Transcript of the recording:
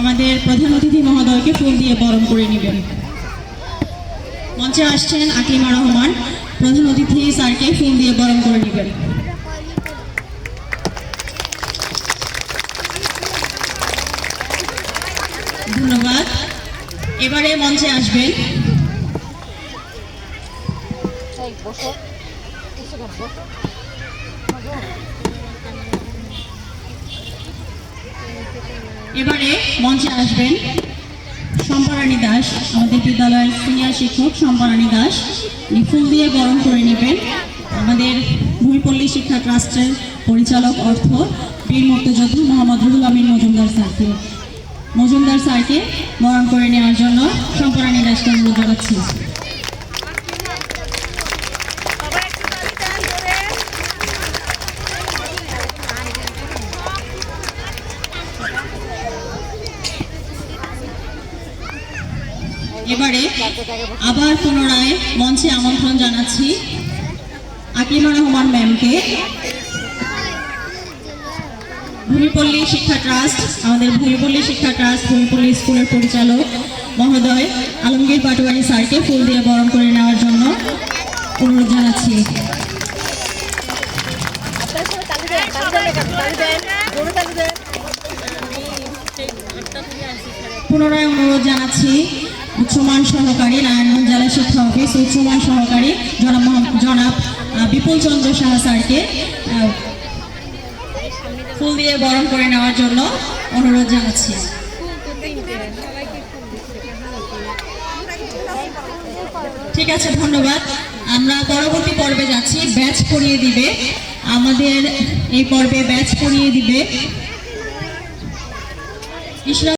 আমাদের প্রধান অতিথি মহোদয়কে ফুল দিয়ে বরণ করে নেবেন। মঞ্চে আসছেন আকলিমা রহমান, প্রধান অতিথি স্যারকে ফুল দিয়ে বরণ করে নেবেন। ধন্যবাদ। এবারে মঞ্চে আসবেন কিছু বসো এবারে মঞ্চে আসবেন সম্পারানী দাস, আমাদের বিদ্যালয়ের সিনিয়র শিক্ষক সম্পারানী দাস। উনি ফুল দিয়ে বরণ করে নেবেন। আমাদের ভূমিপল্লী শিক্ষা ট্রাস্টের পরিচালক অর্থ বীর মুক্তিযোদ্ধা মোহাম্মদ রুহুল আমিন মজুমদার স্যারকে। মজুমদার স্যারকে বরণ করে নেওয়ার জন্য সম্পারানী দাসকে অনুরোধ জানাচ্ছি। এবারে আবার পুনরায় মঞ্চে আমন্ত্রণ জানাচ্ছি আকলিমা রহমান ম্যামকে। ভূমিপল্লী শিক্ষা ট্রাস্ট, আমাদের ভূমিপল্লী শিক্ষা ট্রাস্ট, ভূমিপল্লী স্কুলের পরিচালক মহোদয়, আলমগীর পাটোয়ারি স্যারকে ফুল দিয়ে বরণ করে নেওয়ার জন্য অনুরোধ জানাচ্ছি। পুনরায় অনুরোধ জানাচ্ছি উচ্চমান সহকারী নারায়ণগঞ্জ জেলা শিক্ষা অফিস, উচ্চমান সহকারী জনাব জনাব বিপুল চন্দ্র সাহা স্যারকে ফুল দিয়ে বরণ করে নেওয়ার জন্য অনুরোধ জানাচ্ছি। ঠিক আছে, ধন্যবাদ। আমরা পরবর্তী পর্বে যাচ্ছি। ব্যাচ পড়িয়ে দিবে। আমাদের এই পর্বে ব্যাচ পড়িয়ে দিবে।